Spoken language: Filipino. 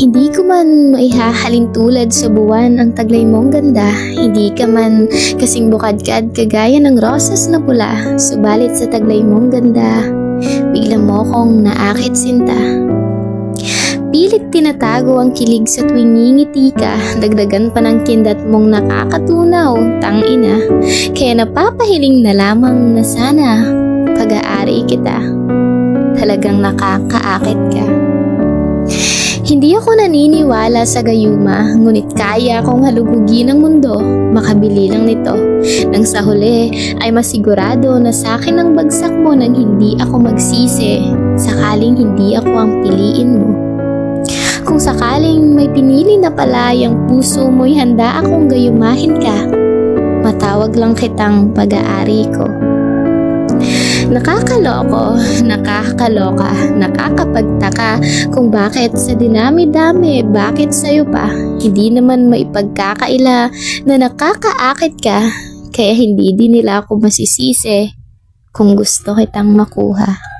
Hindi ko man maihahalin tulad sa buwan ang taglay mong ganda, hindi ka man kasing bukadkad kagaya ng rosas na pula, subalit sa taglay mong ganda, bigla mo kong naakit sinta. Pilit tinatago ang kilig sa tuwing ngingiti ka, dagdagan pa ng kindat mong nakakatunaw, tangina. Kaya napapahiling na lamang na sana pag-aari kita. Talagang nakakaakit ka. Hindi ako naniniwala sa gayuma, ngunit kaya akong halugugin ang mundo, makabili lang nito. Nang sa huli ay masigurado na sa akin ang bagsak mo nang hindi ako magsisi, sakaling hindi ako ang piliin mo. Kung sakaling may pinili na pala yung puso mo'y handa akong gayumahin ka, matawag lang kitang pag-aari ko. Nakakaloko, nakakaloka, nakakapagtaka kung bakit sa dinami-dami, bakit sa'yo pa, hindi naman maipagkakaila na nakakaakit ka, kaya hindi din nila ako masisisi kung gusto kitang makuha.